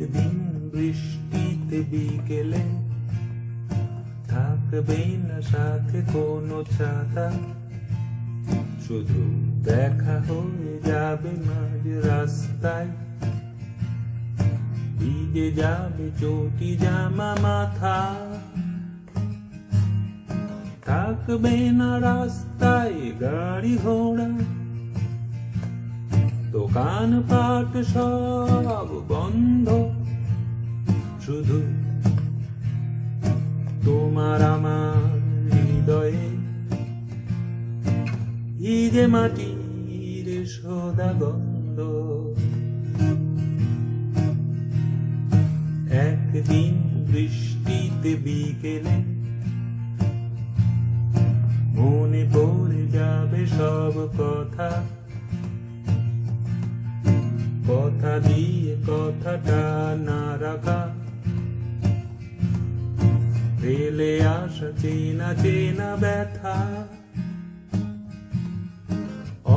একদিন বৃষ্টিতে বিকেলে থাকবে না সাথে কোনো ছাতা শুধু দেখা হয়ে যাবে মাঝ রাস্তায়। ভিজে যাবে চটি জামা মাথা। থাকবে না রাস্তায় গাড়ি ঘোড়া। দোকান, পাট সব বন্ধ। শুধু তোমার আমার হৃদয়ে ভিজে মাটির সদা গন্ধ। একদিন বৃষ্টিতে বিকেলে মনে পড়ে যাবে সব কথা। কথা দিয়ে কথাটা না রাখা। ফেলে আসা, চেনা চেনা ব্যথা।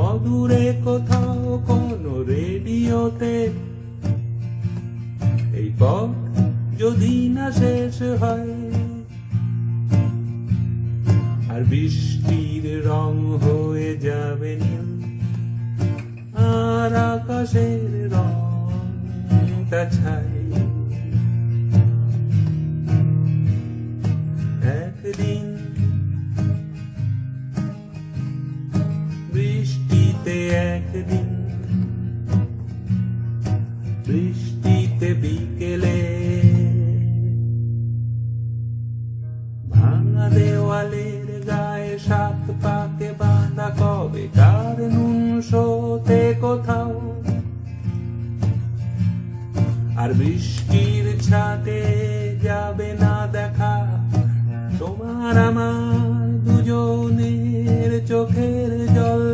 অদূরে কোথাও কোনো রেডিওতে। এই পথ যদি না শেষ হয়, আর বৃষ্টির রং হয়ে যাবে নীল। আর আকাশের রংটা ছাই। একদিন বৃষ্টিতে একদিন, বৃষ্টিতে বিকেলে ভাঙা দেওয়ালের গায়ে সাত পাকে বাঁধা কবে? কার নুন শোতে কোথাও আর বৃষ্টির ছাটে যাবে না দেখা। তোমার আমার দুজনের চোখের জল।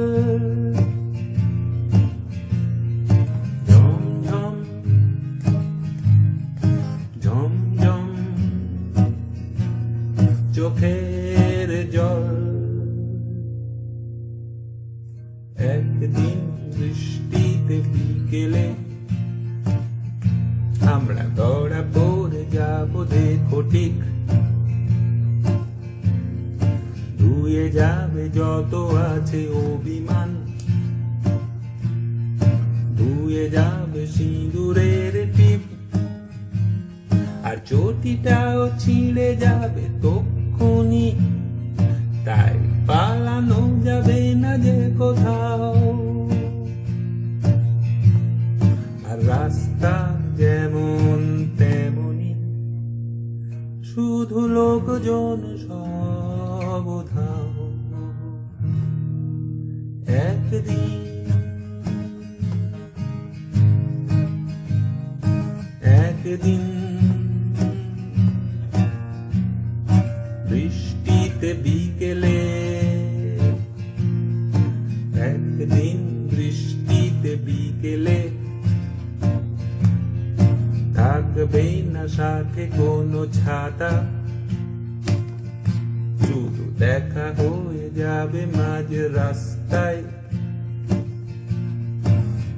চোখের জল। একদিন বৃষ্টিতে বিকেলে আমরা দৌড়া পড়ে যাব, দেখো ঠিক। ধুয়ে যাবে যত আছে অভিমান। ধুয়ে যাবে সিঁদুরের টিপ। আর চটিটাও ছিঁড়ে যাবে তক্ষুনি। তাই পালানো যাবে না যে কোথাও। শুধু লোকজন সব উধাও। একদিন একদিন বৃষ্টিতে বিকেলে, একদিন বৃষ্টিতে বিকেলে থাকবে না সাথে কোনো ছাতা। শুধু দেখা হয়ে যাবে মাঝ রাস্তায়।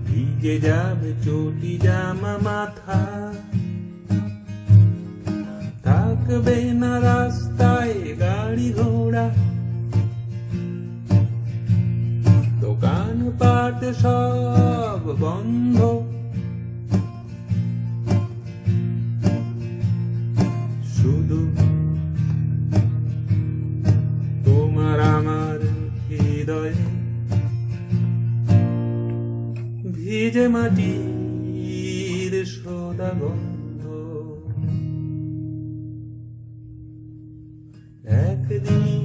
ভিজে যাবে চটি জামা মাথা। থাকবে না রাস্তায় গাড়ি ঘোড়া। দোকান পাট সব বন্ধ। হৃদয়ে। ভিজে মাটির সদা গন্ধ। একদিন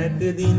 একদিন